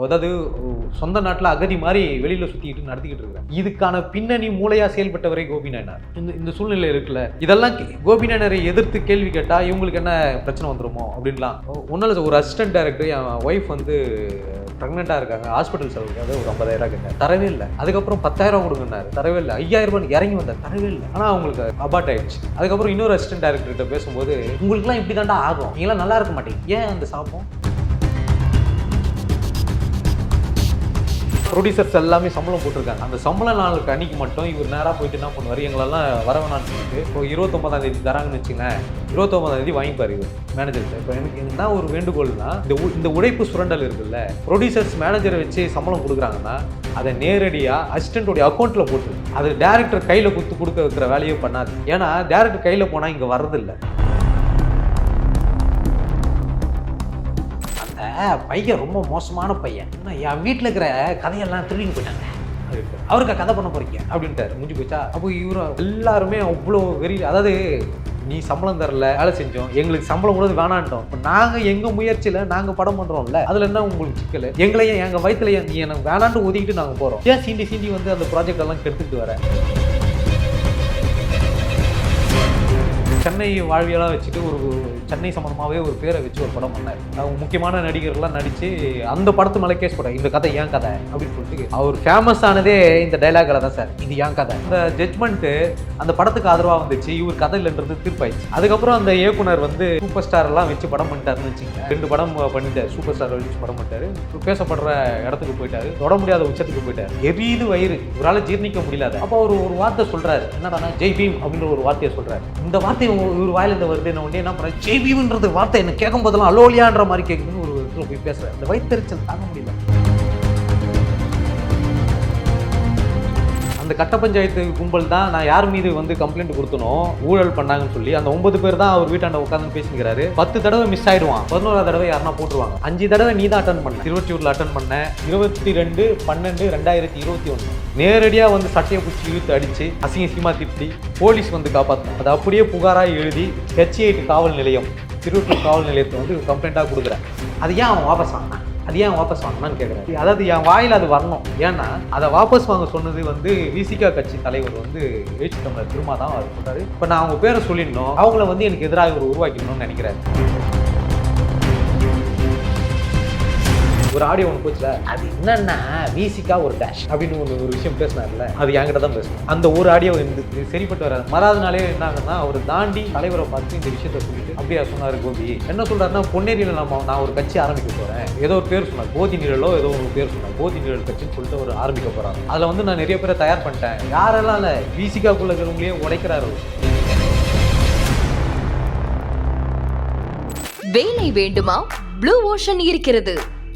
அதாவது சொந்த நாட்டில் அகதி மாதிரி வெளியில் சுற்றிக்கிட்டு நடத்திக்கிட்டு இருக்கிறாங்க இதுக்கான பின்னணி மூளையாக செயல்பட்டவரை கோபி நாயனார். இந்த இந்த சூழ்நிலை இருக்குல்ல இதெல்லாம் கே- கோபி நாயனரை எதிர்த்து கேள்வி கேட்டால் இவங்களுக்கு என்ன பிரச்சனை வந்துருமோ அப்படின்லாம். ஒன்றும் இல்லை ஒரு அசிஸ்டன்ட் டைரக்டர் என் ஒய்ஃப் வந்து ப்ரெக்னெண்ட்டாக இருக்காங்க. ஹாஸ்பிட்டல் செலவுக்காக ஒரு ஐம்பதாயிரம் கேட்டேன் தரவே இல்லை. அதுக்கப்புறம் பத்தாயிரம் கொடுங்கன்னாரு தரவே இல்லை. ஐயாயிரம் ரூபாய் இறங்கி வந்தார். தரவே இல்லை. ஆனால் அவங்களுக்கு அபார்ட் ஆயிடுச்சு. அதுக்கப்புறம் இன்னொரு அசிஸ்டன்ட் டைரக்டர்கிட்ட பேசும்போது உங்களுக்குலாம் இப்படி தாண்டா ஆகும். நீங்களாம் நல்லா இருக்க மாட்டேங்க. ஏன் அந்த சாப்பம் ப்ரொடியூசர்ஸ் எல்லாமே சம்பளம் போட்டிருக்காங்க. அந்த சம்பள நாளுக்கு அன்னைக்கு மட்டும் இவர் நேராக போயிட்டு என்ன பண்ணுவார்? எங்களெல்லாம் வரவேணான்னு சொல்லிட்டு இப்போ இருபத்தொம்பதாம் தேதி தராங்கன்னு வச்சுங்களேன். இருபத்தொம்பதாம் தேதி வாங்கிப்பார் இவர் மேனேஜர்கிட்ட இப்போ எனக்கு என்ன ஒரு வேண்டுகோள்னா இந்த உ- இந்த உழைப்பு சுரண்டல் இருக்குல்ல ப்ரொடியூசர்ஸ் மேனேஜரை வச்சு சம்பளம் கொடுக்குறாங்கன்னா அதை நேரடியாக அசிஸ்டண்ட்டோடைய அக்கௌண்ட்டில் போட்டு அது டேரக்டர் கையில் குத்து கொடுக்க வைக்கிற வேலையே பண்ணாது. ஏன்னா டேரக்டர் கையில் போனால் இங்கே வர்றதில்லை. பையன் ரொம்ப மோசமான பையன். என்ன என் வீட்டில் இருக்கிற கதையெல்லாம் திருடின்னு போயிட்டாங்க. அவருக்கு கதை பண்ண போறீங்க? அப்படின்ட்டாரு. முடிஞ்சு போச்சா? அப்போ இவரும் எல்லாருமே அவ்வளோ வெறி அதாவது நீ சம்பளம் தரல வேலை செஞ்சோம் எங்களுக்கு சம்பளம் கூட வேணான்ட்டோம். இப்போ நாங்கள் எங்கள் முயற்சியில் நாங்கள் படம் பண்ணுறோம்ல அதில் என்ன உங்களுக்கு சிக்கல்? எங்களையும் எங்கள் வயிற்றுல நீ எனக்கு வேணான்ட்டு ஒதுக்கிட்டு நாங்கள் போகிறோம் ஏன் சீண்டி சீண்டி வந்து அந்த ப்ராஜெக்ட் எல்லாம் கெடுத்துட்டு வர? சென்னை வாழ்வியலாக வச்சுட்டு ஒரு சென்னை சம்மந்தமாகவே ஒரு பேரை வச்சு ஒரு படம் பண்ணார். அவங்க முக்கியமான நடிகர்கள்லாம் நடித்து அந்த படத்து மேலே கேஸ் போட்டாங்க இந்த கதை ஏன் கதை? அப்படின்னு சொல்லிட்டு அவர் ஃபேமஸ் ஆனதே இந்த டைலாகில் தான் சார். இது ஏன் கதை? இந்த ஜட்மெண்ட்டு அந்த படத்துக்கு ஆதரவாக வந்துச்சு. இவர் கதை இல்லைன்றது தீர்ப்பாயிடுச்சு. அதுக்கப்புறம் அந்த இயக்குனர் வந்து சூப்பர் ஸ்டார்லாம் வச்சு படம் பண்ணிட்டாருன்னு வச்சுக்கோங்க. ரெண்டு படம் பண்ணிட்டார். சூப்பர் ஸ்டார் வச்சு படம் பண்ணிட்டாரு. பேசப்படுற இடத்துக்கு போயிட்டாரு. தொட முடியாத உச்சத்துக்கு போயிட்டார். எரியுது வயிறு. இவரால் ஜீர்ணிக்க முடியல. அப்போ அவர் ஒரு வார்த்தை சொல்கிறார் என்னடா ஜெய் பீம் அப்படின்ற ஒரு வார்த்தையை சொல்கிறார் இந்த வார்த்தை இவர் வாயிலிருந்து வருது. என்ன உடனே என்ன பண்ண ஜெய் பீம்ன்றது வார்த்தை என்ன கேட்கும் போதெல்லாம் அலோலியான்ற மாதிரி கேட்குதுன்னு ஒரு இடத்துல போய் பேசுறாரு இந்த வயிற்றுச்சல் தாங்க முடியல. அந்த கட்ட பஞ்சாயத்து கும்பல் தான் நான் யார் மீது வந்து கம்ப்ளைண்ட் கொடுத்தனோ ஊழல் பண்ணாங்கன்னு சொல்லி அந்த ஒன்பது பேர் தான் அவர் வீட்டாண்ட உட்காந்து பேசிக்கிறாரு பத்து தடவை மிஸ் ஆயிடுவான். பதினோரா தடவை யாருன்னா போட்டுருவாங்க. அஞ்சு தடவை நீ தான் அட்டன் பண்ண. திருவொற்றியூர்ல அட்டன் பண்ண. இருபத்தி ரெண்டு பன்னெண்டு ரெண்டாயிரத்தி இருபத்தி ஒன்று நேரடியாக வந்து சட்டையை பிடிச்சி இழுத்து அடிச்சு அசிங்க சீமா திட்டி போலீஸ் வந்து காப்பாற்றணும் அது அப்படியே புகாராக எழுதி ஹெச்ஐடி காவல் நிலையம் திருவொற்றியூர் காவல் நிலையத்தை வந்து கம்ப்ளைண்ட்டாக கொடுக்குறேன். அது ஏன் அவன் வாபஸ் ஆனான் அது ஏன் வாபஸ் வாங்கினான்னு கேட்குறாரு அதாவது என் வாயில் அது வரணும். ஏன்னா அதை வாபஸ் வாங்க சொன்னது வந்து விசிகா கட்சி தலைவர் வந்து எழுச்சி தமிழர் திருமா தான் அவர் சொன்னார் இப்போ நான் அவங்க பேரை சொல்லிடணும். அவங்கள வந்து எனக்கு எதிராக இவர் உருவாக்கணும்னு நினைக்கிறாரு. ஒரு ஆடியோ ஒன்று போச்சுல அது என்னன்னா வீசிக்கா ஒரு டேஷ் அப்படின்னு ஒரு ஒரு விஷயம் பேசினார்ல அது என்கிட்ட தான் பேசணும் அந்த ஒரு ஆடியோ இருந்து சரிப்பட்டு வராது. மறாத நாளே என்ன ஆகுதுன்னா அவர் தாண்டி தலைவரை பார்த்து இந்த விஷயத்த சொல்லிட்டு அப்படியா சொன்னார் கோபி. என்ன சொல்றாருன்னா பொன்னேரியில் நம்ம நான் ஒரு கட்சி ஆரம்பிக்க போறேன். ஏதோ ஒரு பேர் சொன்னார். போதி நிழலோ ஏதோ ஒரு பேர் சொன்னார். போதி நிழல் கட்சின்னு சொல்லிட்டு ஒரு ஆரம்பிக்க போறாங்க அதில் வந்து நான் நிறைய பேரை தயார் பண்ணிட்டேன். யாரெல்லாம் இல்லை வீசிக்காக்குள்ள இருக்கிறவங்களையே உடைக்கிறாரு வேலை வேண்டுமா? ப்ளூ ஓஷன் இருக்கிறது.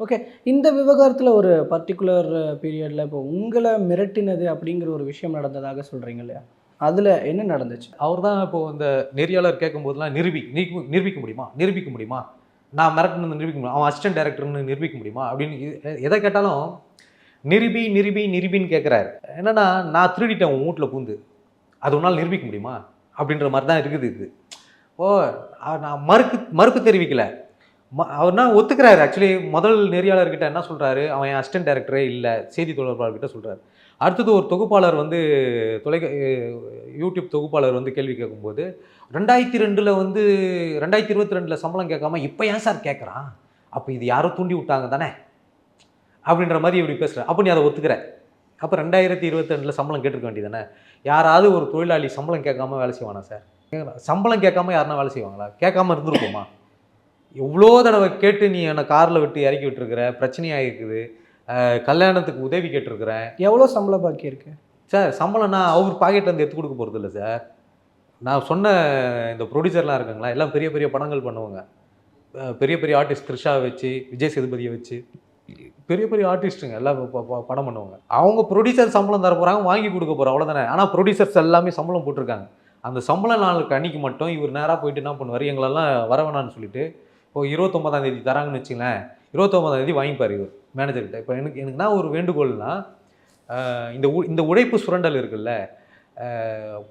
ஓகே இந்த விவகாரத்தில் ஒரு பர்டிகுலர் பீரியடில் இப்போ உங்களை மிரட்டினது அப்படிங்கிற ஒரு விஷயம் நடந்ததாக சொல்கிறீங்க இல்லையா? அதில் என்ன நடந்துச்சு? அவர் தான் இப்போது இந்த நெறியாளர் கேட்கும்போதெல்லாம் நிரூபி நிரூபிக்க முடியுமா? நிரூபிக்க முடியுமா? நான் மிரட்டினது நிரூபிக்க முடியும்? அவன் அசிஸ்டன்ட் டேரக்டர்னு நிரூபிக்க முடியுமா? அப்படின்னு எதை கேட்டாலும் நிரூபி நிரூபி நிரூபின்னு கேட்குறாரு. என்னன்னா நான் திருடிட்டேன் உன் வீட்டில் பூந்து. அது உன்னால் நிரூபிக்க முடியுமா? அப்படின்ற மாதிரி தான் இருக்குது இது. ஓ நான் மறுக்கு மறுப்பு தெரிவிக்கலை. அவர்னா ஒத்துக்கிறாரு. ஆக்சுவலி முதல் நெறியாளர்கிட்ட என்ன சொல்கிறாரு அவன் அசிஸ்டன்ட் டைரக்டரே இல்லை. செய்தி தொடர்பாளர்கிட்ட சொல்கிறாரு அடுத்தது ஒரு தொகுப்பாளர் வந்து தொலை யூடியூப் தொகுப்பாளர் வந்து கேள்வி கேட்கும்போது ரெண்டாயிரத்தி ரெண்டில் வந்து ரெண்டாயிரத்தி இருபத்தி ரெண்டில் சம்பளம் கேட்காம இப்போ ஏன் சார் கேட்குறான்? அப்போ இது யாரோ தூண்டி விட்டாங்க தானே? அப்படின்ற மாதிரி இப்படி பேசுகிறேன் அப்போ நீ அதை ஒத்துக்கிற. அப்போ ரெண்டாயிரத்தி இருபத்தி ரெண்டில் சம்பளம் கேட்டிருக்க வேண்டியதானே யாராவது ஒரு தொழிலாளி சம்பளம் கேட்காம வேலை செய்வானா சார் சம்பளம் கேட்காம யாருன்னா வேலை செய்வாங்களா? கேட்காம இருந்திருக்குமா? எவ்வளோ தடவை கேட்டு நீ என்னை காரில் விட்டு இறக்கி விட்டுருக்குற? பிரச்சனையாக இருக்குது கல்யாணத்துக்கு உதவி கேட்டிருக்கிறேன். எவ்வளோ சம்பள பாக்கி இருக்கு? சார் சம்பளம் நான் அவர் பாக்கெட்லேருந்து எடுத்து கொடுக்க போகிறது இல்லை சார். நான் சொன்ன இந்த ப்ரொடியூசர்லாம் இருக்காங்களா? எல்லாம் பெரிய பெரிய படங்கள் பண்ணுவாங்க. பெரிய பெரிய ஆர்டிஸ்ட் த்ரிஷா வச்சு விஜய் சேதுபதியை வச்சு பெரிய பெரிய ஆர்டிஸ்ட்டுங்க எல்லாம் படம் பண்ணுவாங்க. அவங்க ப்ரொடியூசர் சம்பளம் தர போகிறாங்க வாங்கி கொடுக்க போகிறோம் அவ்வளோதானே ஆனால் ப்ரொடியூசர்ஸ் எல்லாமே சம்பளம் போட்டிருக்காங்க. அந்த சம்பள நாளுக்கு அன்னைக்கு மட்டும் இவர் நேராக போயிட்டு என்ன பண்ணுவார்? எங்களெல்லாம் வர வேணாம்னு சொல்லிட்டு இப்போ இருபத்தொம்பதாம் தேதி தராங்கன்னு வச்சுங்களேன் இருபத்தொம்பதாம் தேதி வாங்கிப்பார் இவர் மேனேஜர்கிட்ட இப்போ எனக்கு எனக்கு ஒரு வேண்டுகோள்னா இந்த உ- இந்த உழைப்பு சுரண்டல் இருக்குல்ல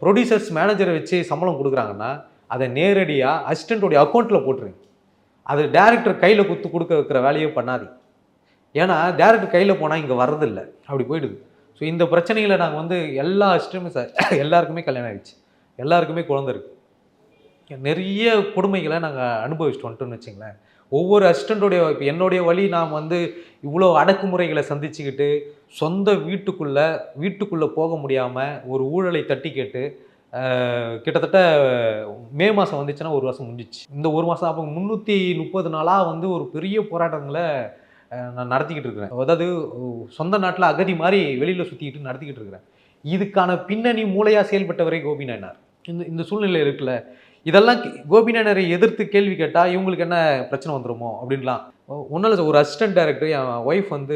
ப்ரொடியூசர்ஸ் மேனேஜரை வச்சு சம்பளம் கொடுக்குறாங்கன்னா அதை நேரடியாக அசிஸ்டண்ட்டோடைய அக்கௌண்ட்டில் போட்டுருங்க. அது டேரக்டர் கையில் குத்து கொடுக்க வைக்கிற வேலையே பண்ணாது ஏன்னா டேரக்டர் கையில் போனால் இங்கே வர்றதில்லை. அப்படி போயிடுது. ஸோ இந்த பிரச்சனைகளை நாங்கள் வந்து எல்லா அசிஸ்டமே சார் எல்லாருக்குமே கல்யாணம் ஆயிடுச்சு. எல்லாருக்குமே குழந்தை இருக்குது நிறைய கொடுமைகளை நாங்கள் அனுபவிச்சுட்டு வந்துட்டோம்னு வச்சுங்களேன். ஒவ்வொரு அசிஸ்டண்ட்டோடைய இப்போ என்னுடைய வழி நான் வந்து இவ்வளோ அடக்குமுறைகளை சந்திச்சுக்கிட்டு சொந்த வீட்டுக்குள்ளே வீட்டுக்குள்ளே போக முடியாமல் ஒரு ஊழலை தட்டி கேட்டு கிட்டத்தட்ட மே மாதம் வந்துச்சுன்னா ஒரு வருஷம் முடிஞ்சிச்சு. இந்த ஒரு மாதம் அப்போ முந்நூற்றி முப்பது நாளாக வந்து ஒரு பெரிய போராட்டங்களை நான் நடத்திக்கிட்டு இருக்கிறேன். அதாவது சொந்த நாட்டில் அகதி மாதிரி வெளியில் சுற்றிக்கிட்டு நடத்திக்கிட்டு இருக்கிறேன். இதுக்கான பின்னணி மூளையாக செயல்பட்டவரே கோபிநாயனார். இந்த இந்த சூழ்நிலை இருக்குல்ல இதெல்லாம் கே- எதிர்த்து கேள்வி கேட்டால் இவங்களுக்கு என்ன பிரச்சனை வந்துருமோ அப்படின்லாம். ஒன்றும் இல்லை ஒரு அசிஸ்டன்ட் டைரக்டர் என் ஒய்ஃப் வந்து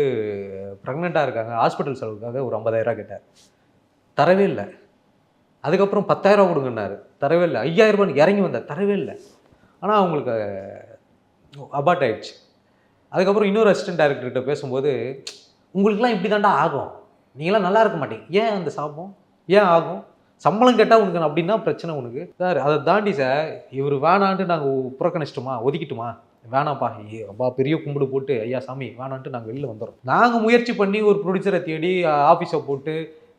ப்ரெக்னெண்ட்டாக இருக்காங்க. ஹாஸ்பிட்டல் செலவுக்காக ஒரு ஐம்பதாயிரரூவா கேட்டார் தரவே இல்லை. அதுக்கப்புறம் பத்தாயிரரூவா கொடுங்கன்னாரு. தரவே இல்லை. ஐயாயிரரூபான்னு இறங்கி வந்தார். தரவே இல்லை. ஆனால் அவங்களுக்கு அபார்ட் ஆயிடுச்சு. அதுக்கப்புறம் இன்னொரு அசிஸ்டன்ட் டைரக்டர்கிட்ட பேசும்போது உங்களுக்குலாம் இப்படி தாண்டா ஆகும். நீங்களாம் நல்லா இருக்க மாட்டீங்க. ஏன் அந்த சாபம்? ஏன் ஆகும்? சம்பளம் கேட்டால் உனக்கு அப்படின்னா பிரச்சனை உனக்கு. சார் அதை தாண்டி சார் இவர் வேணான்ட்டு நாங்கள் புறக்கணிச்சிட்டோமா? ஒதுக்கிட்டுமா? வேணாம்ப்பா. ஐயோ அப்பா பெரிய கும்பிடு போட்டு ஐயா சாமி வேணான்ட்டு நாங்கள் வெளில வந்துடுறோம் நாங்கள் முயற்சி பண்ணி ஒரு ப்ரொடியூசரை தேடி ஆஃபீஸை போட்டு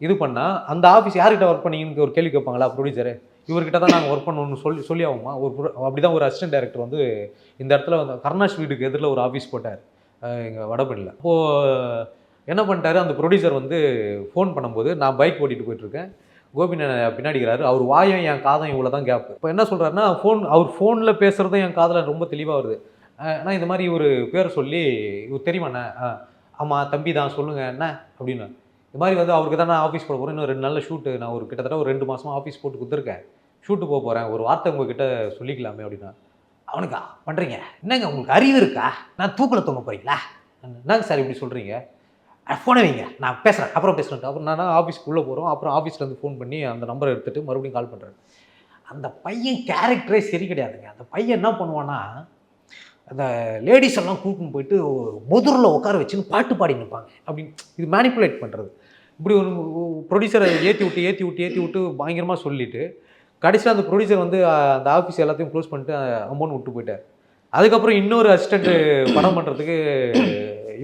இது பண்ணால் அந்த ஆஃபீஸ் யார்கிட்ட ஒர்க் பண்ணீங்கன்னு ஒரு கேள்வி கேட்பாங்களா ப்ரொடியூசரு இவர்கிட்ட தான் நாங்கள் ஒர்க் பண்ணணும்னு சொல்லி சொல்லி ஆகுமா? ஒரு அப்படி அப்படிதான் ஒரு அசிஸ்டன்ட் டைரக்டர் வந்து இந்த இடத்துல வந்து கருணாஸ் வீட்டுக்கு எதிரில் ஒரு ஆஃபீஸ் போட்டார். எங்கள் வடபழனியில் அப்போது என்ன பண்ணிட்டாரு? அந்த ப்ரொடியூசர் வந்து ஃபோன் பண்ணும்போது நான் பைக் ஓட்டிகிட்டு போயிட்டுருக்கேன் கோபிநாத் பின்னாடிக்கிறாரு. அவர் வாயும் என் காதம் இவ்வளோ தான் கேப் இப்போ என்ன சொல்கிறாருன்னா ஃபோன் அவர் ஃபோனில் பேசுகிறதும் என் காதில் ரொம்ப தெளிவாக வருது. ஆனால் இந்த மாதிரி ஒரு பேர் சொல்லி இவர் தெரியுமாண்ணே ஆ ஆமாம் தம்பி தான் சொல்லுங்கள் என்ன அப்படின்னு இது மாதிரி வந்து அவருக்கு தான் நான் ஆஃபீஸ் போட போகிறேன் இன்னும் ரெண்டு நாளில் ஷூட்டு நான் ஒரு கிட்டத்தட்ட ஒரு ரெண்டு மாதமாக ஆஃபீஸ் போட்டு கொடுத்துருக்கேன். ஷூட்டு போக போகிறேன் ஒரு வார்த்தை உங்ககிட்ட சொல்லிக்கலாமே அப்படின்னா. அவனுக்கா பண்ணுறீங்க என்னங்க உங்களுக்கு அறிவு இருக்கா? நான் தூக்கில் தொங்க போகிறீங்களா என்னங்க சார் இப்படி சொல்கிறீங்க ஃபோனை வைங்க. நான் பேசுகிறேன் அப்புறம் பேசுகிறேன் அப்புறம் நான் ஆஃபீஸ்க்குள்ளே போகிறோம் அப்புறம் ஆஃபீஸ்லேருந்து ஃபோன் பண்ணி அந்த நம்பரை எடுத்துகிட்டு மறுபடியும் கால் பண்ணுறேன் அந்த பையன் கேரக்டரே சரி கிடையாதுங்க. அந்த பையன் என்ன பண்ணுவான்னா அந்த லேடிஸ் எல்லாம் கூப்பிட்டு போயிட்டு முதுரில் உட்கார வச்சுன்னு பாட்டு பாடி நிற்பாங்க அப்படின்னு இது மேனிப்புலேட் பண்ணுறது இப்படி ஒரு ப்ரொடியூசரை ஏற்றி விட்டு ஏற்றி விட்டு ஏற்றி விட்டு பயங்கரமாக சொல்லிட்டு கடைசியில் அந்த ப்ரொடியூசர் வந்து அந்த ஆஃபீஸ் எல்லாத்தையும் க்ளோஸ் பண்ணிட்டு அமௌண்ட் விட்டு போயிட்டார். அதுக்கப்புறம் இன்னொரு அசிஸ்டண்ட்டு படம் பண்ணுறதுக்கு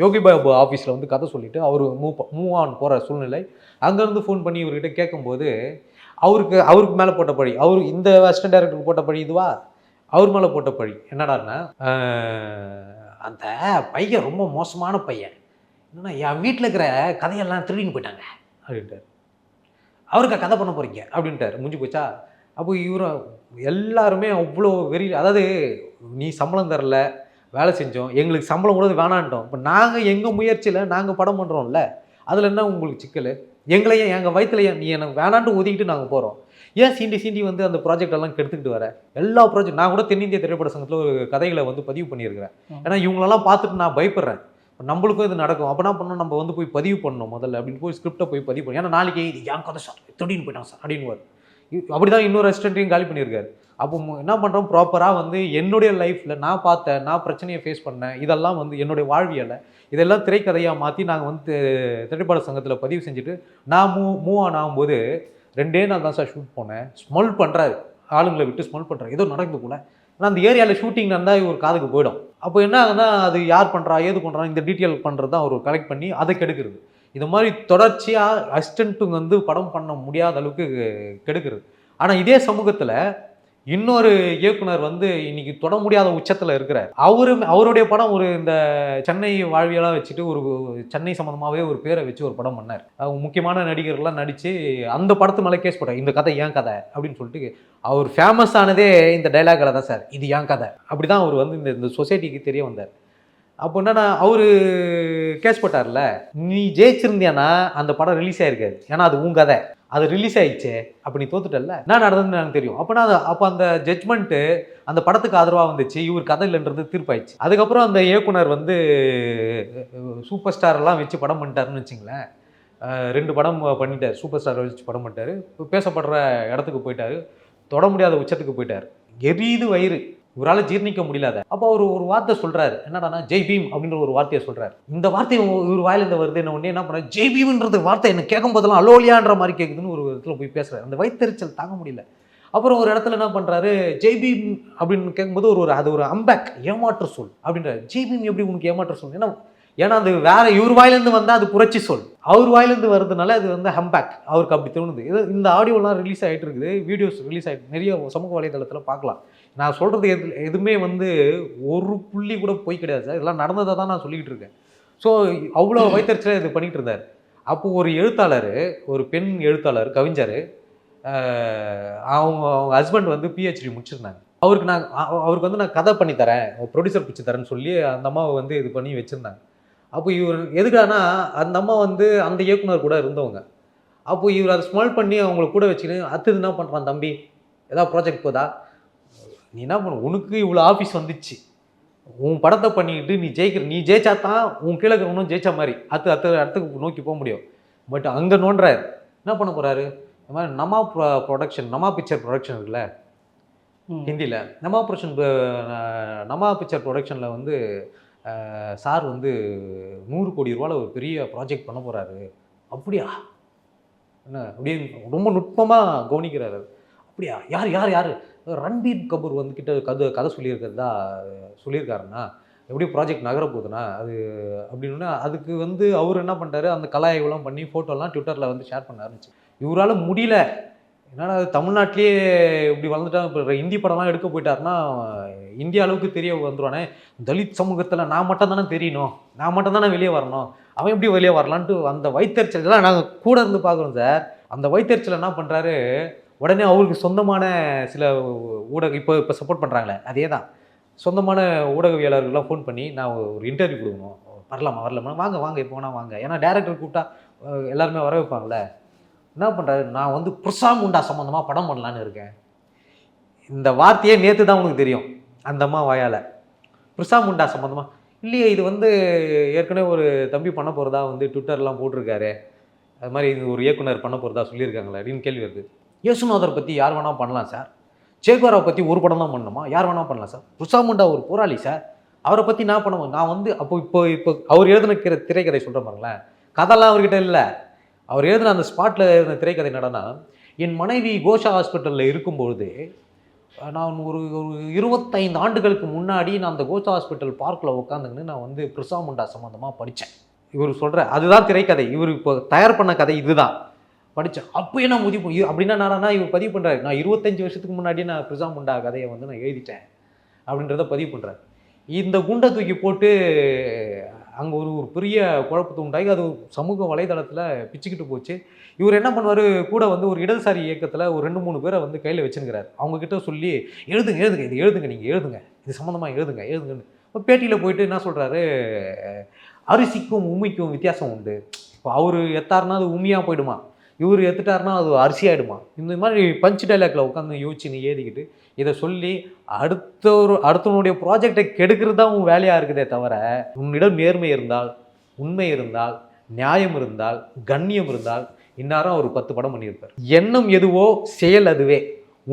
யோகி பாபு ஆஃபீஸில் வந்து கதை சொல்லிவிட்டு அவர் மூவ் மூவ் ஆன் போகிற சூழ்நிலை. அங்கேருந்து ஃபோன் பண்ணி இவர்கிட்ட கேட்கும்போது அவருக்கு அவருக்கு மேலே போட்ட பழி அவர் இந்த அசிஸ்டன்ட் டைரக்டருக்கு போட்ட பழி இதுவா? அவர் மேலே போட்ட பழி. என்னடான்னா அந்த பையன் ரொம்ப மோசமான பையன். என்னன்னா என் வீட்டில் இருக்கிற கதையெல்லாம் திருடின்னு போயிட்டாங்க. அப்படின்ட்டார். அவருக்கு கதை பண்ண போகிறீங்க அப்படின்ட்டார். முடிஞ்சு போச்சா? அப்போ இவரும் எல்லாருமே அவ்வளோ வெறி அதாவது நீ சம்பளம் தரல வேலை செஞ்சோம். எங்களுக்கு சம்பளம் கூட வேணான்ட்டோம். இப்போ நாங்கள் எங்கள் முயற்சியில் நாங்கள் படம் பண்ணுறோம்ல அதில் என்ன உங்களுக்கு சிக்கல்? எங்களை ஏன் எங்கள் ஏன் நீ எனக்கு வேணான்ட்டு ஒதுக்கிட்டு நாங்கள் போகிறோம் ஏன் சீண்டி சீண்டி வந்து அந்த ப்ராஜெக்ட் எல்லாம் கெடுத்துக்கிட்டு வர? எல்லா ப்ராஜெக்ட் நான் கூட தென்னிந்திய திரைப்பட சங்கத்தில் ஒரு கதைகளை வந்து பதிவு பண்ணியிருக்கிறேன். ஏன்னா இவங்களெல்லாம் பார்த்துட்டு நான் பயப்படுறேன். இப்ப நம்மளுக்கும் இது நடக்கும். அப்போ என்ன பண்ணணும்? நம்ம வந்து போய் பதிவு பண்ணணும் முதல்ல அப்படின்னு போய் ஸ்கிரிப்டை போய் பதிவு பண்ணணும். ஏன்னா நாளைக்கு இது என் கதை சார். திடீர்னு போயிட்டாங்க சார். அப்படின்னு அப்படி தான் இன்னொரு ரெஸ்டாரண்ட்டையும் காலி பண்ணியிருக்காரு. அப்போ என்ன பண்ணுறோம் ப்ராப்பராக வந்து என்னுடைய லைஃப்பில் நான் பார்த்தேன் நான் பிரச்சனையை ஃபேஸ் பண்ணேன் இதெல்லாம் வந்து என்னுடைய வாழ்வியலை இதெல்லாம் திரைக்கதையாக மாற்றி நாங்கள் வந்து திரைப்பட சங்கத்தில் பதிவு செஞ்சுட்டு நான் மூ மூவ் ஆன் ஆகும்போது ரெண்டே நாள் தான் சார் ஷூட் போனேன். ஸ்மெல் பண்ணுறாரு ஆளுங்களை விட்டு ஸ்மெல் பண்ணுறாரு ஏதோ நடந்து போல. ஆனால் அந்த ஏரியாவில் ஷூட்டிங் நடந்தால் இவர் காதுக்கு போயிடும். அப்போ என்ன ஆகுதுன்னா அது யார் பண்ணுறா ஏது பண்ணுறா இந்த டீட்டெயில் பண்ணுறது தான் அவர் கலெக்ட் பண்ணி அதை கெடுக்கிறது. இது மாதிரி தொடர்ச்சியாக அசிஸ்டண்ட்டுங்க வந்து படம் பண்ண முடியாத அளவுக்கு கெடுக்கிறது. ஆனால் இதே சமூகத்தில் இன்னொரு இயக்குனர் வந்து இன்னைக்கு தொட முடியாத உச்சத்தில் இருக்கிறார். அவரு அவருடைய படம் ஒரு இந்த சென்னை வாழ்வியலாக வச்சுட்டு ஒரு சென்னை சம்மந்தமாகவே ஒரு பேரை வச்சு ஒரு படம் பண்ணார். முக்கியமான நடிகர்கள்லாம் நடித்து அந்த படத்து மேலே கேஸ் போட்டார். இந்த கதை ஏன் கதை? அப்படின்னு சொல்லிட்டு அவர் ஃபேமஸ் ஆனதே இந்த டைலாகில் தான் சார் இது ஏன் கதை? அப்படி தான் அவர் வந்து இந்த இந்த சொசைட்டிக்கு தெரிய வந்தார். அப்போ என்னன்னா அவரு கேஸ் போட்டார்ல நீ ஜெயிச்சிருந்தியானா அந்த படம் ரிலீஸ் ஆயிருக்காது. ஏன்னா அது உன் கதை. அது ரிலீஸ் ஆயிடுச்சே அப்போ நீ தோத்துட்டல்ல? என்ன நடந்ததுன்னு எனக்கு தெரியும். அப்போனா அது அப்போ அந்த ஜட்மெண்ட்டு அந்த படத்துக்கு ஆதரவாக வந்துச்சு. இவர் கதை இல்லைன்றது தீர்ப்பாயிடுச்சு. அதுக்கப்புறம் அந்த இயக்குனர் வந்து சூப்பர் ஸ்டாரெல்லாம் வச்சு படம் பண்ணிட்டாருன்னு வச்சுங்களேன். ரெண்டு படம் பண்ணிட்டார். சூப்பர் ஸ்டார் வச்சு படம் பண்ணிட்டார். பேசப்படுற இடத்துக்கு போயிட்டாரு. தொட முடியாத உச்சத்துக்கு போயிட்டார். எரியுது வயிறு. இவரால் ஜீர்ணிக்க முடியல அப்போ அவர் ஒரு வார்த்தை சொல்கிறார் என்னடானா ஜெய் பீம் அப்படின்ற ஒரு வார்த்தையை சொல்கிறார் இந்த வார்த்தை இவர் வாயிலிருந்து வருது என்ன உடனே என்ன பண்ண ஜெய் பீம்ன்றது வார்த்தை என்ன கேட்கும் போதெல்லாம் அலோலியான்ற மாதிரி கேட்குதுன்னு ஒரு இடத்துல போய் பேசுகிறார் அந்த வயிற்றுச்சல் தாங்க முடியல. அப்புறம் ஒரு இடத்துல என்ன பண்ணுறாரு ஜெய் பீம் அப்படின்னு கேட்கும்போது ஒரு ஒரு அது ஒரு அம்பேக் ஏமாற்று சொல் அப்படின்றாரு. ஜெய் பீம் எப்படி உனக்கு ஏமாற்று சொல்? ஏன்னா ஏன்னா அது வேற இவர் வாயிலிருந்து வந்தால் அது புரட்சி சொல். அவர் வாயிலிருந்து வர்றதுனால அது வந்து ஹம்பேக். அவருக்கு அப்படி தோணுது. இது இந்த ஆடியோலாம் ரிலீஸ் ஆகிட்டு இருக்குது. வீடியோஸ் ரிலீஸ் ஆகிட்டு நிறைய சமூக வலைதளத்தில் பார்க்கலாம். நான் சொல்கிறது எது எதுவுமே வந்து ஒரு புள்ளி கூட போய் கிடையாது சார். இதெல்லாம் நடந்ததை தான் நான் சொல்லிக்கிட்டு இருக்கேன். ஸோ அவ்வளோ வைத்தறிச்சலாக இது பண்ணிகிட்டு இருந்தார். அப்போது ஒரு எழுத்தாளர் ஒரு பெண் எழுத்தாளர் கவிஞர் அவங்க அவங்க ஹஸ்பண்ட் வந்து பிஹெச்டி முடிச்சிருந்தாங்க. அவருக்கு நான் அவருக்கு வந்து நான் கதை பண்ணி தரேன். ப்ரொடியூசர் பிடிச்சி தரேன்னு சொல்லி அந்த அம்மாவை வந்து இது பண்ணி வச்சுருந்தாங்க. அப்போ இவர் எதுக்கானா அந்த அம்மா வந்து அந்த இயக்குனர் கூட இருந்தவங்க. அப்போது இவர் அதை ஸ்மால் பண்ணி அவங்கள கூட வச்சுக்கிட்டு அடுத்தது என்ன பண்ணுறான் தம்பி? ஏதாவது ப்ராஜெக்ட் போதா? நீ என்ன பண்ண? உனக்கு இவ்வளோ ஆஃபீஸ் வந்துச்சு. உன் படத்தை பண்ணிக்கிட்டு நீ ஜெயிக்கிற நீ ஜெயிச்சா தான் உன் கீழே இருக்கிறவனும் ஜெயிச்ச மாதிரி அடுத்து அடுத்த இடத்துக்கு நோக்கி போக முடியும். பட் அங்கே நோண்டுறாரு. என்ன பண்ண போகிறாரு இந்த மாதிரி நமா ப்ரொடக்ஷன் நமா பிக்சர் ப்ரொடக்ஷன் இருக்குல்ல. ஹிந்தியில் நமா ப்ரொடக்ஷன் நமா பிக்சர் ப்ரொடக்ஷனில் வந்து சார் வந்து நூறு கோடி ரூபாயில் ஒரு பெரிய ப்ராஜெக்ட் பண்ண போகிறாரு அப்படியா? என்ன? அப்படியே ரொம்ப நுட்பமாக கவனிக்கிறாரு அப்படியா? யார் யார் யார்? ரன்பீர் கபூர் வந்து கிட்ட கதை கதை சொல்லியிருக்கிறதா சொல்லியிருக்காருன்னா எப்படி ப்ராஜெக்ட் நகர போகுதுன்னா அது அப்படின்னா அதுக்கு வந்து அவர் என்ன பண்ணுறாரு அந்த கலாய்வுலாம் பண்ணி ஃபோட்டோலாம் ட்விட்டரில் வந்து ஷேர் பண்ண ஆரம்பிச்சு இவரால் முடியல. என்னடா அது தமிழ்நாட்டிலேயே இப்படி வளர்ந்துட்டா இப்போ ஹிந்தி படம்லாம் எடுக்க போயிட்டாருன்னா இந்திய அளவுக்கு தெரிய வந்துடுவானே தலித் சமூகத்தில் நான் மட்டும் தானே தெரியணும். நான் மட்டும் தானே வெளியே வரணும். அவன் எப்படி வெளியே வரலான்ட்டு அந்த வைத்தறிச்சல் நாங்கள் கூட இருந்து பார்க்குறோம் சார். அந்த வைத்தறிச்சல் என்ன பண்ணுறாரு உடனே அவருக்கு சொந்தமான சில ஊடக இப்போ இப்போ சப்போர்ட் பண்ணுறாங்களே அதே தான் சொந்தமான ஊடகவியலாளர்கள்லாம் ஃபோன் பண்ணி நான் ஒரு இன்டர்வியூ கொடுக்கணும். வரலாமா வரலாமா? வாங்க வாங்க இப்போ வேணா வாங்க. ஏன்னா டேரக்டர் கூப்பிட்டா எல்லாருமே வர வைப்பாங்கல்ல. என்ன பண்ணுறாரு நான் வந்து புருஷா முண்டா சம்மந்தமாக படம் பண்ணலான்னு இருக்கேன். இந்த வார்த்தையே நேற்று தான் உனக்கு தெரியும். அந்தம்மா வாயால். புருஷா முண்டா சம்மந்தமாக இல்லையே இது வந்து ஏற்கனவே ஒரு தம்பி பண்ண போகிறதா வந்து ட்விட்டர்லாம் போட்டிருக்காரு. அது மாதிரி இது ஒரு இயக்குனர் பண்ண போகிறதா சொல்லியிருக்காங்களே அப்படின்னு கேள்வி வருது. இயேசுநாதர் பற்றி யார் வேணால் பண்ணலாம் சார். சேகுவாராவை பற்றி ஒரு படம் தான் பண்ணணுமா? யார் வேணால் பண்ணலாம் சார். ருசாமுண்டா ஒரு போராளி சார். அவரை பற்றி நான் பண்ணுவோம் நான் வந்து அப்போ இப்போ இப்போ அவர் எழுதின கிர- திரைக்கதை சொல்கிற பாருங்களேன். கதைலாம் அவர்கிட்ட இல்லை. அவர் எழுதின அந்த ஸ்பாட்டில் எழுதின திரைக்கதை என்னடனா என் மனைவி கோஷா ஹாஸ்பிட்டலில் இருக்கும்பொழுது நான் ஒரு ஒரு இருபத்தைந்து ஆண்டுகளுக்கு முன்னாடி நான் அந்த கோஷா ஹாஸ்பிட்டல் பார்க்கில் உட்காந்துக்கின்னு நான் வந்து பிரிசா முண்டா சம்மந்தமாக படித்தேன் இவர் சொல்கிற அதுதான் திரைக்கதை. இவர் இப்போ தயார் பண்ண கதை இதுதான். படித்தேன் அப்போ என்ன முதிப்பு? அப்படின்னா நானா இவர் பதிவு பண்ணுறாரு நான் இருபத்தஞ்சி வருஷத்துக்கு முன்னாடி நான் பிரிசா முண்டா கதையை வந்து நான் எழுதிட்டேன் அப்படின்றத பதிவு பண்ணுறாரு இந்த குண்டை தூக்கி போட்டு அங்கே ஒரு ஒரு பெரிய குழப்பத்தை உண்டாகி அது சமூக வலைதளத்தில் பிச்சுக்கிட்டு போச்சு. இவர் என்ன பண்ணுவார்? கூட வந்து ஒரு இடதுசாரி இயக்கத்தில் ஒரு ரெண்டு மூணு பேரை வந்து கையில் வச்சுருக்கிறார். அவங்கக்கிட்ட சொல்லி எழுதுங்க எழுதுங்க இது எழுதுங்க நீங்கள் எழுதுங்க. இது சம்மந்தமாக எழுதுங்க எழுதுங்கன்னு. இப்போ பேட்டியில் போயிட்டு என்ன சொல்கிறாரு அரிசிக்கும் உமிக்கும் வித்தியாசம் உண்டு. இப்போ அவர் எத்தாருன்னா அது உமியாக போயிடுமா? இவர் எடுத்துட்டாருன்னா அது அரிசி ஆகிடுமா இந்த மாதிரி பஞ்ச் டைலாக்ல உட்காந்து யோசிச்சுன்னு ஏதிக்கிட்டு இதை சொல்லி அடுத்த ஒரு அடுத்தவனுடைய ப்ராஜெக்டை கெடுக்கிறது தான் உன் வேலையாக இருக்குதே தவிர உன்னிடம் நேர்மை இருந்தால் உண்மை இருந்தால் நியாயம் இருந்தால் கண்ணியம் இருந்தால் இன்னாரும் ஒரு பத்து படம் பண்ணியிருப்பார். எண்ணம் எதுவோ செயல் அதுவே.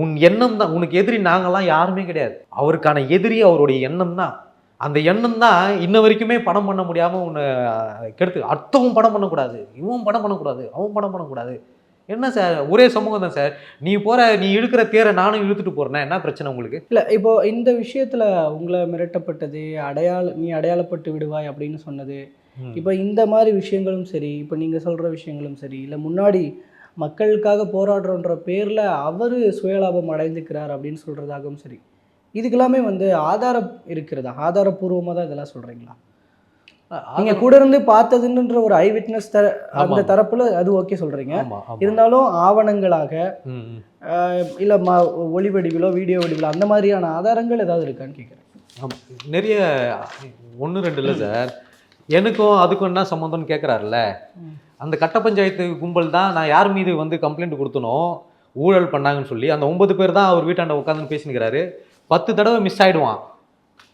உன் எண்ணம் தான் உனக்கு எதிரி நாங்கள்லாம் யாருமே கிடையாது. அவருக்கான எதிரி அவருடைய எண்ணம் தான். அந்த எண்ணம் தான் இன்ன வரைக்குமே படம் பண்ண முடியாமல் உன்னை கெடுத்து அடுத்தவன் படம் பண்ணக்கூடாது. இவன் படம் பண்ணக்கூடாது அவன் படம் பண்ணக்கூடாது. என்ன சார்? ஒரே சமூகம் தான் சார். நீ போற நீ இழுக்கிற தேரை நானும் இழுத்துட்டு போறேன்னா என்ன பிரச்சனை உங்களுக்கு? இல்லை இப்போ இந்த விஷயத்துல உங்களை மிரட்டப்பட்டது அடையாள நீ அடையாளப்பட்டு விடுவாய் அப்படின்னு சொன்னது இப்போ இந்த மாதிரி விஷயங்களும் சரி இப்போ நீங்கள் சொல்கிற விஷயங்களும் சரி இல்லை முன்னாடி மக்களுக்காக போராடுறோன்ற பேரில் அவர் சுயலாபம் அடைந்துக்கிறார் அப்படின்னு சொல்கிறதாகவும் சரி இதுக்கெல்லாமே வந்து ஆதாரம் இருக்கிறதா? ஆதாரப்பூர்வமாக தான் இதெல்லாம் சொல்கிறீங்களா நீங்கள் கூட இருந்து பார்த்ததுன்ற ஒரு ஐ விட்னஸ் தர அந்த. தரப்புல அது ஓகே சொல்கிறீங்க இருந்தாலும் ஆவணங்களாக. இல்லை ம ஒளி வடிவிலோ வீடியோ வடிவிலோ அந்த மாதிரியான ஆதாரங்கள் ஏதாவது இருக்கான்னு கேட்குறேன் ஆமா. நிறைய ஒன்று ரெண்டு இல்லை சார். எனக்கும் அதுக்கும் என்ன சம்மந்தம்னு கேட்குறாருல்ல. அந்த கட்ட பஞ்சாயத்து கும்பல் தான் நான் யார் மீது வந்து கம்ப்ளைண்ட் கொடுத்தனோ ஊழல் பண்ணாங்கன்னு சொல்லி அந்த ஒன்பது பேர் தான் அவர் வீட்டாண்ட உட்காந்து பேசினுக்கிறாரு. பத்து தடவை மிஸ் ஆகிடுவான்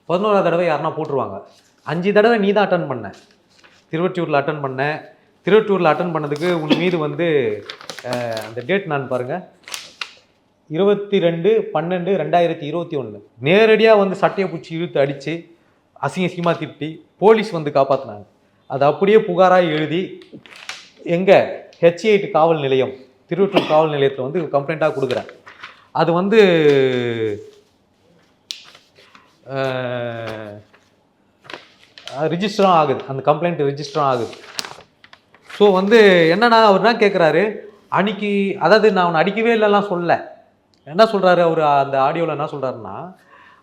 பதினோரா தடவை யாருன்னா போட்டுருவாங்க. அஞ்சு தடவை நீ தான் அட்டன் பண்ண. திருவற்றியூரில் அட்டன் பண்ண. திருவற்றியூரில் அட்டன் பண்ணதுக்கு உன் மீது வந்து அந்த டேட் நான் பாருங்கள் இருபத்தி ரெண்டு பன்னெண்டு ரெண்டாயிரத்தி இருபத்தி ஒன்று நேரடியாக வந்து சட்டையை பிடிச்சி இழுத்து அடித்து அசிங்க சீமா திட்டி போலீஸ் வந்து காப்பாற்றினாங்க அதை அப்படியே புகாராக எழுதி எங்கே? ஹெச்ஐடி காவல் நிலையம் திருவற்றூர் காவல் நிலையத்தில் வந்து கம்ப்ளைண்ட்டாக கொடுக்குறேன். அது வந்து ரிஜிஸ்டரும் ஆகுது. அந்த கம்ப்ளைண்ட் ரிஜிஸ்டரும் ஆகுது. ஸோ வந்து என்னன்னா அவர் என்ன கேட்குறாரு அன்னைக்கு அதாவது நான் அவனை அடிக்கவே இல்லைலாம் சொல்ல என்ன சொல்கிறாரு அவர்? அந்த ஆடியோவில் என்ன சொல்கிறாருன்னா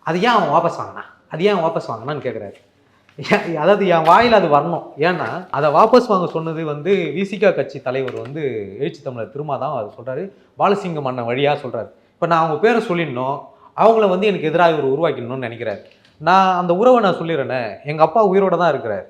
அது ஏன் அவன் வாபஸ் வாங்கினா? அது ஏன் வாபஸ் வாங்கினான்னு கேட்குறாரு அதாவது என் வாயில் அது வரணும். ஏன்னா அதை வாபஸ் வாங்க சொன்னது வந்து விசிகா கட்சி தலைவர் வந்து எழுச்சி தமிழர் திருமா தான் அவர் சொல்கிறாரு பாலசிங்கம் அண்ணன் வழியாக சொல்கிறாரு இப்போ நான் அவங்க பேரை சொல்லிடணும். அவங்கள வந்து எனக்கு எதிராக இவர் உருவாக்கணும்னு நினைக்கிறார். நான் அந்த உறவை நான் சொல்லிடுறேனே எங்கள் அப்பா உயிரோட தான் இருக்கிறார்.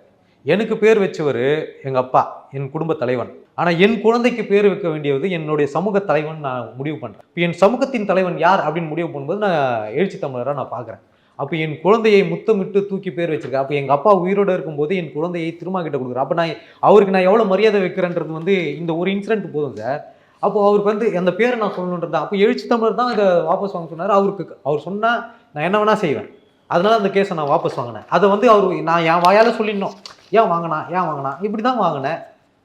எனக்கு பேர் வச்சவர் எங்கள் அப்பா என் குடும்ப தலைவன். ஆனால் என் குழந்தைக்கு பேர் வைக்க வேண்டியது என்னுடைய சமூக தலைவன் நான் முடிவு பண்ணுறேன் இப்போ என் சமூகத்தின் தலைவன் யார் அப்படின்னு முடிவு பண்ணும்போது நான் எழுச்சி தமிழராக நான் பார்க்குறேன். அப்போ என் குழந்தையை முத்தமிட்டு தூக்கி பேர் வச்சிருக்கேன். அப்போ எங்கள் அப்பா உயிரோடு இருக்கும்போது என் குழந்தையை திருமா கிட்ட கொடுக்குறேன். அப்போ நான் அவருக்கு நான் எவ்வளோ மரியாதை வைக்கிறேன்றது வந்து இந்த ஒரு இன்சிடென்ட் போதும் சார். அப்போ அவருக்கு வந்து அந்த பேரை நான் சொல்லணுன்றது அப்போ எழுச்சி தமிழர் தான் இதை வாபஸ் வாங்க சொன்னார் அவருக்கு. அவர் சொன்னால் நான் என்ன வேணால் செய்வேன். அதனால அந்த கேஸை நான் வாபஸ் வாங்கினேன். அதை வந்து அவர் நான் என் வாயால் சொல்லிடணும். ஏன் வாங்கினா? ஏன் வாங்கினா? இப்படி தான் வாங்கினேன்.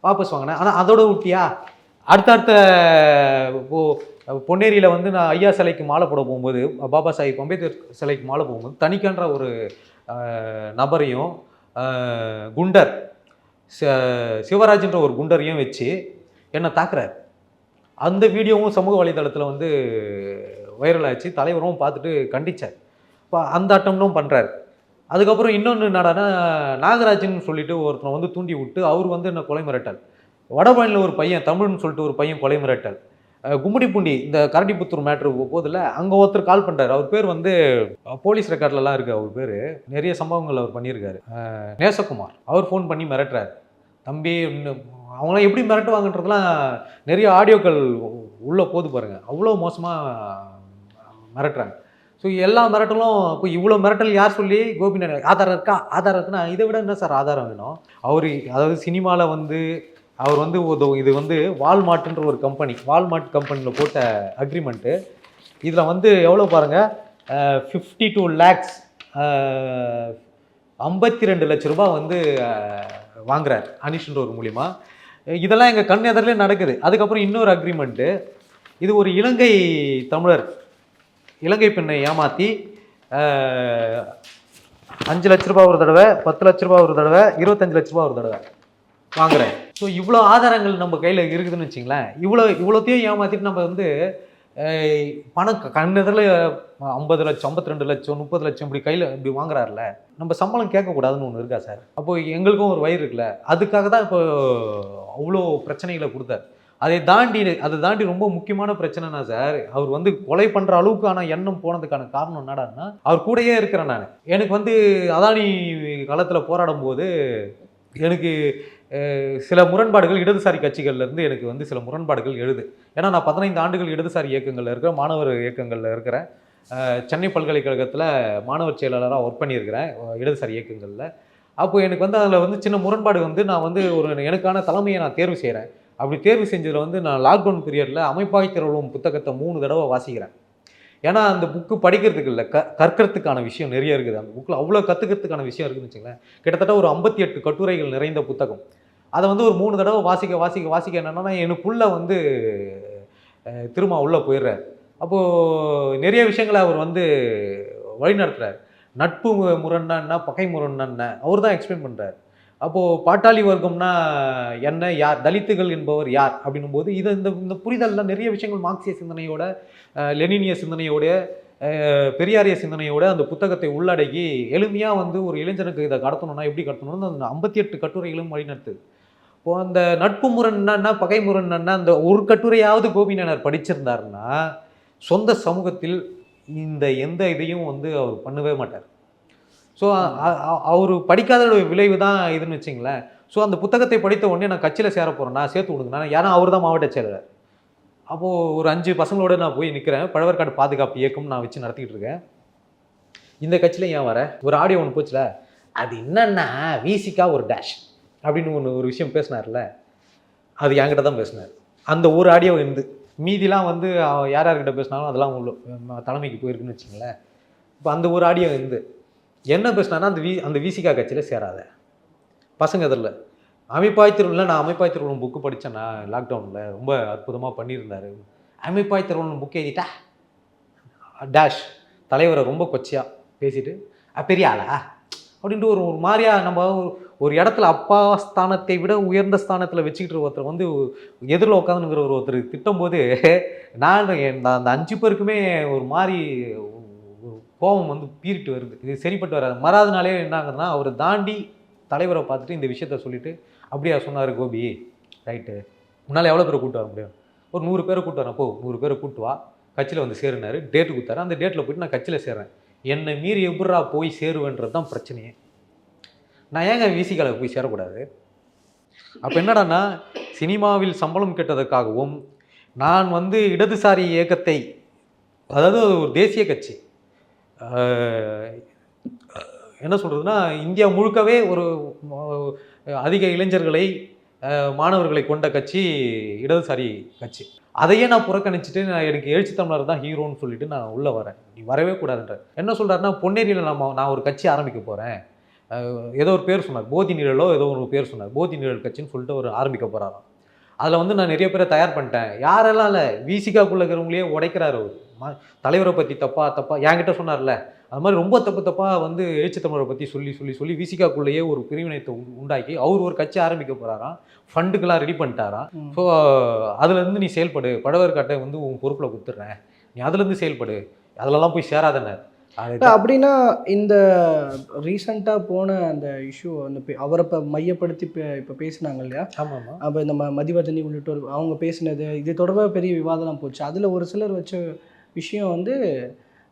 வாபஸ் வாங்கினேன். ஆனால் அதோட ஊட்டியா? அடுத்தடுத்த பொன்னேரியில் வந்து நான் ஐயா சிலைக்கு மாலை போட போகும்போது பாபா சாஹிப் அம்பேத்கர் சிலைக்கு மாலை போகும்போது தனிக்கன்ற ஒரு நபரையும் குண்டர் சிவராஜ்ன்ற ஒரு குண்டரையும் வச்சு என்னை தாக்குறாரு. அந்த வீடியோவும் சமூக வலைதளத்தில் வந்து வைரல் ஆச்சு. தலைவரும் பார்த்துட்டு கண்டிச்சார். இப்போ அந்த அட்டம்னும் பண்ணுறாரு அதுக்கப்புறம் இன்னொன்று என்னடான்னா நாகராஜன் சொல்லிட்டு ஒருத்தனை வந்து தூண்டி விட்டு அவர் வந்து என்ன கொலை மிரட்டல். வடபழனியில் ஒரு பையன் தமிழ்னு சொல்லிட்டு ஒரு பையன் கொலை மிரட்டல். அஹ் கும்மிடிப்பூண்டி இந்த கரடிபுத்தூர் மேட்ரு போதில் அங்கே ஒருத்தர் கால் பண்ணுறாரு அவர் பேர் வந்து போலீஸ் ரெக்கார்ட்லலாம் இருக்குது அவர் பேர். நிறைய சம்பவங்கள் அவர் பண்ணியிருக்காரு. நேசகுமார் அவர் ஃபோன் பண்ணி மிரட்டுறாரு. தம்பி இன்னும் அவங்களாம் எப்படி மிரட்டுவாங்கன்றதுலாம் நிறைய ஆடியோக்கள் உள்ளே போது பாருங்கள் அவ்வளோ மோசமாக மிரட்டுறாங்க. ஸோ எல்லா மிரட்டலும் இப்போ இவ்வளோ மிரட்டல் யார் சொல்லி? கோபிநாத் ஆதாரம் இருக்கா? ஆதாரம் இருக்குன்னா இதை விட என்ன சார் ஆதாரம் வேணும்? அவர் அதாவது சினிமாவில் வந்து அவர் வந்து இது வந்து வால்மார்ட்ன்ற ஒரு கம்பெனி வால்மார்ட் கம்பெனியில் போட்ட அக்ரிமெண்ட்டு இதில் வந்து எவ்வளோ பாருங்கள் ஃபிஃப்டி டூ லேக்ஸ் ஐம்பத்தி ரெண்டு லட்ச ரூபா வந்து வாங்குறார் அனிஷ்ன்ற ஒரு மூலிமா இதெல்லாம் எங்கள் கண் எதிரிலே நடக்குது. அதுக்கப்புறம் இன்னொரு அக்ரிமெண்ட்டு இது ஒரு இலங்கை தமிழர் இலங்கை பெண்ணை ஏமாற்றி அஞ்சு லட்ச ரூபா ஒரு தடவை பத்து லட்ச ரூபா ஒரு தடவை இருபத்தஞ்சு லட்ச ரூபா ஒரு தடவை வாங்குறேன். ஸோ இவ்வளோ ஆதாரங்கள் நம்ம கையில் இருக்குதுன்னு வச்சிங்களேன் இவ்வளோ இவ்வளோத்தையும் ஏமாற்றிட்டு நம்ம வந்து பணம் கண்ணதில் ஐம்பது லட்சம் ஐம்பத்தி ரெண்டு லட்சம் முப்பது லட்சம் இப்படி கையில் இப்படி வாங்குறாருல நம்ம சம்பளம் கேட்கக்கூடாதுன்னு ஒன்று இருக்கா சார்? அப்போ எங்களுக்கும் ஒரு வயிறு இருக்குல்ல அதுக்காக தான் இப்போ அவ்வளோ பிரச்சனைகளை கொடுத்தார். அதை தாண்டி அதை தாண்டி ரொம்ப முக்கியமான பிரச்சனைனா சார்? அவர் வந்து கொலை பண்ணுற அளவுக்கான எண்ணம் போனதுக்கான காரணம் என்னடான்னா அவர் கூடயே இருக்கிறேன் நான். எனக்கு வந்து அதானி காலத்தில் போராடும் போது எனக்கு சில முரண்பாடுகள் இடதுசாரி கட்சிகள்லேருந்து எனக்கு வந்து சில முரண்பாடுகள் எழுது. ஏன்னா நான் பதினைந்து ஆண்டுகள் இடதுசாரி இயக்கங்களில் இருக்கிற மாணவர் இயக்கங்களில் இருக்கிறேன். சென்னை பல்கலைக்கழகத்தில் மாணவர் செயலாளராக ஒர்க் பண்ணியிருக்கிறேன் இடதுசாரி இயக்கங்களில். அப்போ எனக்கு வந்து அதில் வந்து சின்ன முரண்பாடு வந்து நான் வந்து ஒரு எனக்கான தலைமையை நான் தேர்வு செய்கிறேன் அப்படி தேர்வு செஞ்சதில் வந்து நான் லாக்டவுன் பீரியடில் அமைப்பாய் திரளும் புத்தகத்தை மூணு தடவை வாசிக்கிறேன். ஏன்னா அந்த புக்கு படிக்கிறதுக்கு இல்லை க கற்கிறதுக்கான விஷயம் நிறைய இருக்குது. அந்த புக்கில் அவ்வளோ கற்றுக்கிறதுக்கான விஷயம் இருக்குதுன்னு வச்சுங்களேன் கிட்டத்தட்ட ஒரு ஐம்பத்தி எட்டு கட்டுரைகள் நிறைந்த புத்தகம். அதை வந்து ஒரு மூணு தடவை வாசிக்க வாசிக்க வாசிக்க என்னென்னா எனக்குள்ளே வந்து திரும்ப உள்ளே போயிடுறார். அப்போது நிறைய விஷயங்களை அவர் வந்து வழிநடத்துகிறார் நட்பு மு- முரண்னா என்ன? பகை முரண்னா என்ன? அவர் தான் எக்ஸ்பிளைன் பண்ணுறார் அப்போது பாட்டாளி வர்க்கம்னா என்ன? யார்? தலித்துகள் என்பவர் யார்? அப்படின்னும் போது இது இந்த இந்த புரிதலில் நிறைய விஷயங்கள் மார்க்சிய சிந்தனையோட லெனினிய சிந்தனையோட பெரியாரிய சிந்தனையோட அந்த புத்தகத்தை உள்ளடக்கி எளிமையாக வந்து ஒரு இளைஞனுக்கு இதை கடத்தணும்னா எப்படி கடத்தணும்னு அந்த ஐம்பத்தி எட்டு கட்டுரைகளும் வழிநடத்துது. இப்போ அந்த நட்பு முரண்னா பகை முரண்னா அந்த ஒரு கட்டுரையாவது கோபிநாயனர் படிச்சிருந்தாருன்னா சொந்த சமூகத்தில் இந்த எந்த இதையும் வந்து அவர் பண்ணவே மாட்டார். ஸோ அவர் படிக்காத விளைவு தான் இதுன்னு வச்சிங்களேன். ஸோ அந்த புத்தகத்தை படித்த உடனே நான் கட்சியில் சேர போகிறேன் நான் சேர்த்து விடுங்க ஏன்னா அவர் தான் மாவட்ட செயலர். அப்போது ஒரு அஞ்சு பசங்களோட நான் போய் நிற்கிறேன் பழவர்காடு பாதுகாப்பு இயக்கம் நான் வச்சு நடத்திக்கிட்டு இருக்கேன். இந்த கட்சியில் ஏன் வர? ஒரு ஆடியோ ஒன்று போச்சுல. அது என்னன்னா விசிக்கா ஒரு டேஷ் அப்படின்னு ஒன்று ஒரு விஷயம் பேசினார்ல. அது என்கிட்ட தான் பேசினார். அந்த ஒரு ஆடியோ இருந்து. மீதிலாம் வந்து யார் யார்கிட்ட பேசினாலும் அதெல்லாம் உள்ள தலைமைக்கு போயிருக்குன்னு வச்சுங்களேன் இப்போ அந்த ஒரு ஆடியோ இருந்து என்ன பேசினா அந்த வி அந்த விசிகா கட்சியில் சேராத. பசங்க இதில் அமைப்பாய் நான் அமைப்பாய் திருவிழா புக்கு படித்தேன் நான் லாக்டவுனில் ரொம்ப அற்புதமாக பண்ணியிருந்தாரு. அமைப்பாய் திருவிழா புக் எழுதிட்டா? டேஷ் தலைவரை ரொம்ப கொச்சையாக பேசிட்டு பெரிய ஆளா? அப்படின்ட்டு ஒரு ஒரு மாதிரியா நம்ம ஒரு ஒரு இடத்துல அப்பா ஸ்தானத்தை விட உயர்ந்த ஸ்தானத்தில் வச்சுக்கிட்டு ஒருத்தர் வந்து எதிரில் உட்காந்துங்கிற ஒரு ஒருத்தர் திட்டும்போது நான் என் நான் அந்த அஞ்சு பேருக்குமே ஒரு மாதிரி கோபம் வந்து பீறிட்டு வருது. இது சரிப்பட்டு வராது. மறாத நாளே என்ன ஆகுதுன்னா அவரை தாண்டி தலைவரை பார்த்துட்டு இந்த விஷயத்த சொல்லிட்டு அப்படியா சொன்னார் கோபி? ரைட்டு. முன்னால் எவ்வளோ பேரை கூப்பிட்டு வர முடியும்? ஒரு நூறு பேரை கூட்டு வரேன் போ. நூறு பேரை கூப்பிட்டு வா. கட்சியில் வந்து சேருனாரு. டேட்டு கொடுத்தாரு. அந்த டேட்டில் போயிட்டு நான் கட்சியில் சேர்றேன். என்னை மீறி எப்படா போய் சேருவேன்றது தான் பிரச்சனையே. நான் ஏங்க விசிகளை போய் சேரக்கூடாது? அப்போ என்னடான்னா சினிமாவில் சம்பளம் கெட்டதற்காகவும் நான் வந்து இடதுசாரி இயக்கத்தை அதாவது அது ஒரு தேசிய கட்சி என்ன சொல்கிறதுனா இந்தியா முழுக்கவே ஒரு அதிக இளைஞர்களை மாணவர்களை கொண்ட கட்சி இடதுசாரி கட்சி. அதையே நான் புறக்கணிச்சிட்டு நான் எனக்கு எழுச்சி தமிழர் தான் ஹீரோன்னு சொல்லிட்டு நான் உள்ளே வரேன். நீ வரவே கூடாதுன்ற. என்ன சொல்கிறாருன்னா பொன்னேரியில் நம்ம நான் ஒரு கட்சி ஆரம்பிக்க போகிறேன் ஏதோ ஒரு பேர் சொன்னார். போதி நிழலோ ஏதோ ஒரு பேர் சொன்னார். போதி நிழல் கட்சின்னு சொல்லிட்டு ஒரு ஆரம்பிக்க போகிறாராம் அதில் வந்து நான் நிறைய பேரை தயார் பண்ணிட்டேன். யாரெல்லாம் இல்லை விசிகாக்குள்ளே இருக்கிறவங்களே உடைக்கிறாரு அவர். ம- தலைவரை பற்றி தப்பா தப்பா என்கிட்ட சொன்னார்ல. அது மாதிரி ரொம்ப தப்பு தப்பாக வந்து எழுச்சி தமிழரை பற்றி சொல்லி சொல்லி சொல்லி விசிகாக்குள்ளேயே ஒரு பிரிவினைத்தை உண்டு- உண்டாக்கி அவர் ஒரு கட்சி ஆரம்பிக்க போகிறாராம் ஃபண்டுக்கெல்லாம் ரெடி பண்ணிட்டாராம். ஸோ அதுலேருந்து நீ செயல்படு. படவர்காட்டை வந்து உன் பொறுப்பில் கொடுத்துட்றேன். நீ அதுலேருந்து செயல்படு. அதிலலாம் போய் சேராதன அது அப்படின்னா இந்த ரீசண்டாக போன அந்த இஷ்யூ அந்த அவரை இப்போ மையப்படுத்தி இப்போ பேசினாங்க இல்லையா? ஆமாம்மா அப்போ இந்த மதிவதனி உள்ளிட்டோர் அவங்க பேசினது இது தொடர்பாக பெரிய விவாதம்லாம் போச்சு. அதில் ஒரு சிலர் வச்ச விஷயம் வந்து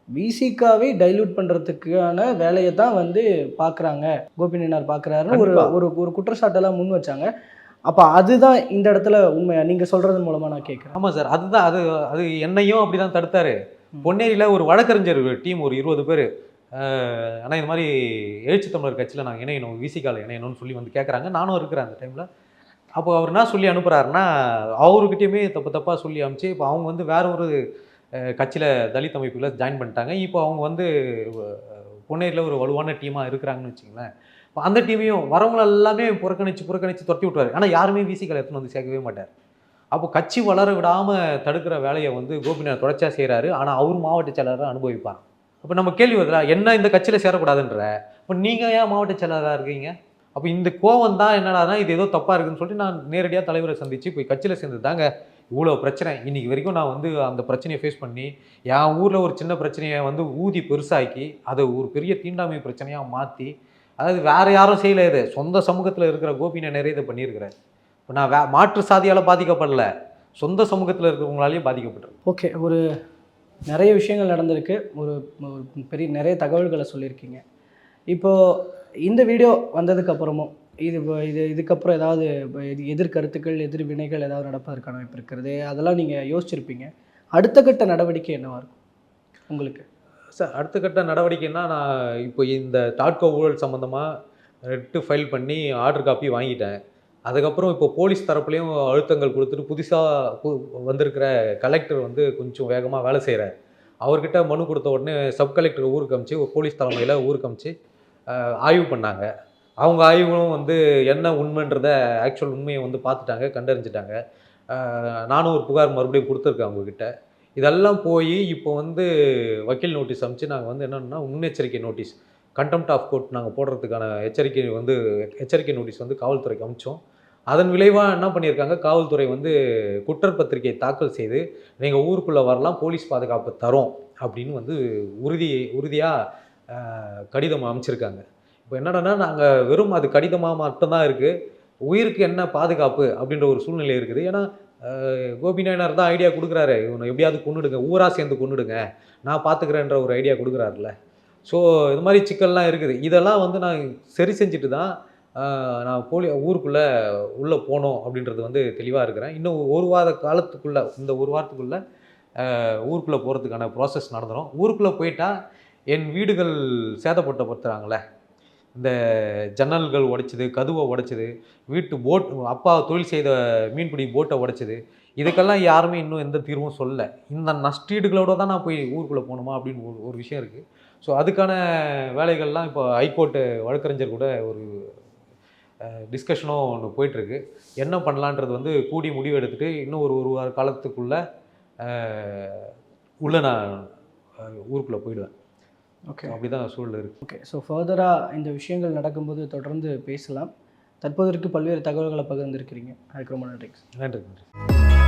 விசிகாவே டைல்யூட் பண்ணுறதுக்கான வேலையை தான் வந்து பார்க்குறாங்க கோபிநாயனார் பார்க்குறாருன்னு ஒரு. ஒரு ஒரு குற்றச்சாட்டெல்லாம் முன் வச்சாங்க. அப்போ அதுதான் இந்த இடத்துல உண்மையா? நீங்கள் சொல்கிறது மூலமாக நான் கேட்குறேன் ஆமாம் சார் அதுதான் அது அது என்னையும் அப்படி தான் தடுத்தாரு. பொன்னேரியில் ஒரு வழக்கறிஞர் டீம் ஒரு இருபது பேர். ஆனால் இந்த மாதிரி எழுச்சி தமிழர் கட்சியில் நாங்கள் இணையணும் விசிகால இணையணும்னு சொல்லி வந்து கேட்குறாங்க நானும் இருக்கிறேன் அந்த டைமில் அப்போ அவர் என்ன சொல்லி அனுப்புகிறாருன்னா அவர்கிட்டயுமே தப்பு தப்பாக சொல்லி அனுப்பிச்சு இப்போ அவங்க வந்து வேற ஒரு கட்சியில் தலித் அமைப்பில் ஜாயின் பண்ணிட்டாங்க. இப்போ அவங்க வந்து பொன்னேரியில் ஒரு வலுவான டீமாக இருக்கிறாங்கன்னு வச்சுங்களேன் இப்போ அந்த டீமையும் வரவங்கள எல்லாமே புறக்கணித்து புறக்கணித்து துரத்தி விட்டுவாரு ஆனால் யாருமே விசிகளை எடுத்துன்னு வந்து சேர்க்கவே மாட்டார். அப்போ கட்சி வளர விடாமல் தடுக்கிற வேலையை வந்து கோபிநாத் தொடர்ச்சியாக செய்கிறாரு ஆனால் அவர் மாவட்ட செயலராக அனுபவிப்பார் அப்போ நம்ம கேள்வி வருதா என்ன இந்த கட்சியில் சேரக்கூடாதுன்ற? இப்போ நீங்கள் ஏன் மாவட்ட செயலராக இருக்கீங்க? அப்போ இந்த கோவம் தான் என்னடானா இது ஏதோ தப்பாக இருக்குன்னு சொல்லிட்டு நான் நேரடியாக தலைவரை சந்தித்து போய் கட்சியில் சேர்ந்து தாங்க இவ்வளோ பிரச்சனை. இன்னைக்கு வரைக்கும் நான் வந்து அந்த பிரச்சனையை ஃபேஸ் பண்ணி என் ஊரில் ஒரு சின்ன பிரச்சனையை வந்து ஊதி பெருசாக்கி அதை ஒரு பெரிய தீண்டாமை பிரச்சனையாக மாற்றி அதாவது வேறு யாரும் செய்யல இது. சொந்த சமூகத்தில் இருக்கிற கோபினை நிறைய இதை பண்ணியிருக்கிறேன் இப்போ நான் வே மாற்று சாதியால் பாதிக்கப்படல. சொந்த சமூகத்தில் இருக்கிறவங்களாலேயும் பாதிக்கப்பட்டிருக்கேன் ஓகே ஒரு நிறைய விஷயங்கள் நடந்திருக்கு. ஒரு பெரிய நிறைய தகவல்களை சொல்லியிருக்கீங்க. இப்போது இந்த வீடியோ வந்ததுக்கு அப்புறமும் இது இது இதுக்கப்புறம் ஏதாவது எதிர்கருத்துக்கள் எதிர் வினைகள் ஏதாவது நடப்பதற்கான வாய்ப்பு இருக்கிறது அதெல்லாம் நீங்கள் யோசிச்சிருப்பீங்க. அடுத்த கட்ட நடவடிக்கை என்னவா இருக்கும்? உங்களுக்கு? சார் அடுத்த கட்ட நடவடிக்கைன்னா நான் இப்போ இந்த டாட்கோ ஊழல் சம்மந்தமாக ரெட்டு ஃபைல் பண்ணி ஆர்டர் காப்பி வாங்கிட்டேன். அதுக்கப்புறம் இப்போ போலீஸ் தரப்புலையும் அழுத்தங்கள் கொடுத்துட்டு புதுசாக வந்திருக்கிற கலெக்டர் வந்து கொஞ்சம் வேகமாக வேலை செய்கிறார் அவர்கிட்ட மனு கொடுத்த உடனே சப் கலெக்டர் ஊருக்கு அமிச்சு போலீஸ் தலைமையில் ஊருக்கு அமிச்சு ஆய்வு பண்ணாங்க. அவங்க ஆய்வுகளும் வந்து என்ன உண்மைன்றத ஆக்சுவல் உண்மையை வந்து பார்த்துட்டாங்க கண்டறிஞ்சிட்டாங்க. நானும் ஒரு புகார் மறுபடியும் கொடுத்துருக்கேன் அவங்கக்கிட்ட இதெல்லாம் போய் இப்போ வந்து வக்கீல் நோட்டீஸ் அனுப்பிச்சு நாங்கள் வந்து என்னென்னா முன்னெச்சரிக்கை நோட்டீஸ் கண்டெம்ட் ஆஃப் கோர்ட் நாங்கள் போடுறதுக்கான எச்சரிக்கை வந்து எச்சரிக்கை நோட்டீஸ் வந்து காவல்துறைக்கு அமிச்சோம். அதன் விளைவாக என்ன பண்ணியிருக்காங்க? காவல்துறை வந்து குற்றப்பத்திரிகை தாக்கல் செய்து நீங்கள் ஊருக்குள்ளே வரலாம் போலீஸ் பாதுகாப்பு தரோம் அப்படின்னு வந்து உறுதி உறுதியாக கடிதம் அமைச்சிருக்காங்க இப்போ என்னடனா நாங்கள் வெறும் அது கடிதமாக மட்டும்தான் இருக்குது உயிருக்கு என்ன பாதுகாப்பு அப்படின்ற ஒரு சூழ்நிலை இருக்குது. ஏன்னா கோபிநாயனார் கோபி நாயனார் தான் ஐடியா கொடுக்குறாரு. இவனை எப்படியாவது கொண்டுடுங்க ஊராக சேர்ந்து கொன்னுடுங்க. நான் பார்த்துக்கிறேன்ற ஒரு ஐடியா கொடுக்குறாருல்ல. ஸோ இது மாதிரி சிக்கல்லாம் இருக்குது. இதெல்லாம் வந்து நான் சரி செஞ்சுட்டு தான் நான் போலி ஊருக்குள்ளே உள்ளே போனோம் அப்படின்றது வந்து தெளிவாக இருக்கிறேன். இன்னும் ஒரு வார காலத்துக்குள்ளே இந்த ஒரு வாரத்துக்குள்ளே ஊருக்குள்ளே போகிறதுக்கான ப்ராசஸ் நடந்துடும் ஊருக்குள்ளே போயிட்டால் என் வீடுகள் சேதப்படுத்தப்படுத்துகிறாங்களே இந்த ஜன்னல்கள் உடைச்சிது கதுவை உடைச்சது வீட்டு போட் அப்பா தொழில் செய்த மீன்பிடி போட்டை உடைச்சது. இதுக்கெல்லாம் யாருமே இன்னும் எந்த தீர்வும் சொல்லலை. இந்த நஷ்டீடுகளோடு தான் நான் போய் ஊருக்குள்ளே போகணுமா அப்படின்னு ஒரு ஒரு விஷயம் இருக்குது ஸோ அதுக்கான வேலைகள்லாம் இப்போ ஹைகோர்ட்டு வழக்கறிஞர் கூட ஒரு டிஸ்கஷனும் ஒன்று போயிட்டுருக்கு. என்ன பண்ணலான்றது வந்து கூடி முடிவு எடுத்துட்டு இன்னும் ஒரு ஒரு வார காலத்துக்குள்ளே உள்ளே நான் ஊருக்குள்ளே போயிடுவேன். ஓகே. அப்படி தான் சூழல் இருக்குது ஓகே. ஸோ ஃபர்தராக இந்த விஷயங்கள் நடக்கும்போது தொடர்ந்து பேசலாம். தற்போதைக்கு பல்வேறு தகவல்களை பகிர்ந்திருக்கிறீங்க. அதுக்கு ரொம்ப நன்றி. நன்றி நன்றி.